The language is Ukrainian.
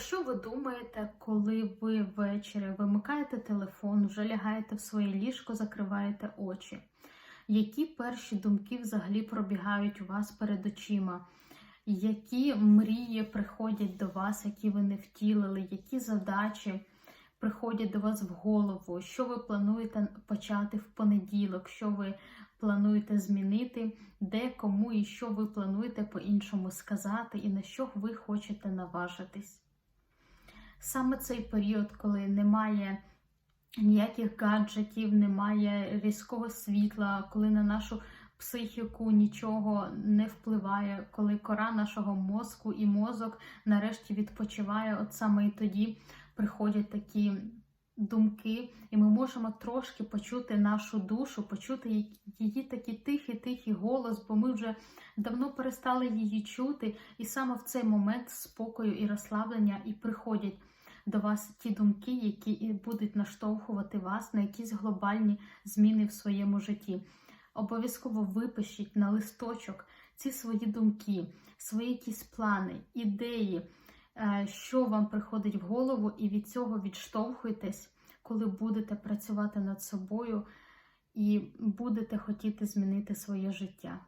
що ви думаєте, коли ви ввечері вимикаєте телефон, вже лягаєте в своє ліжко, закриваєте очі? Які перші думки взагалі пробігають у вас перед очима? Які мрії приходять до вас, які ви не втілили, які задачі приходять до вас в голову? Що ви плануєте почати в понеділок? Що ви плануєте змінити, де, кому і що ви плануєте по-іншому сказати, і на що ви хочете наважитись? Саме цей період, коли немає ніяких гаджетів, немає різкого світла, коли на нашу психіку нічого не впливає, коли кора нашого мозку і мозок нарешті відпочиває, от саме і тоді приходять такі думки, і ми можемо трошки почути нашу душу, почути її такий тихий-тихий голос, бо ми вже давно перестали її чути, і саме в цей момент спокою і розслаблення і приходять до вас ті думки, які будуть наштовхувати вас на якісь глобальні зміни в своєму житті. Обов'язково випишіть на листочок ці свої думки, свої якісь плани, ідеї, е, що вам приходить в голову, і від цього відштовхуйтесь, коли будете працювати над собою і будете хотіти змінити своє життя.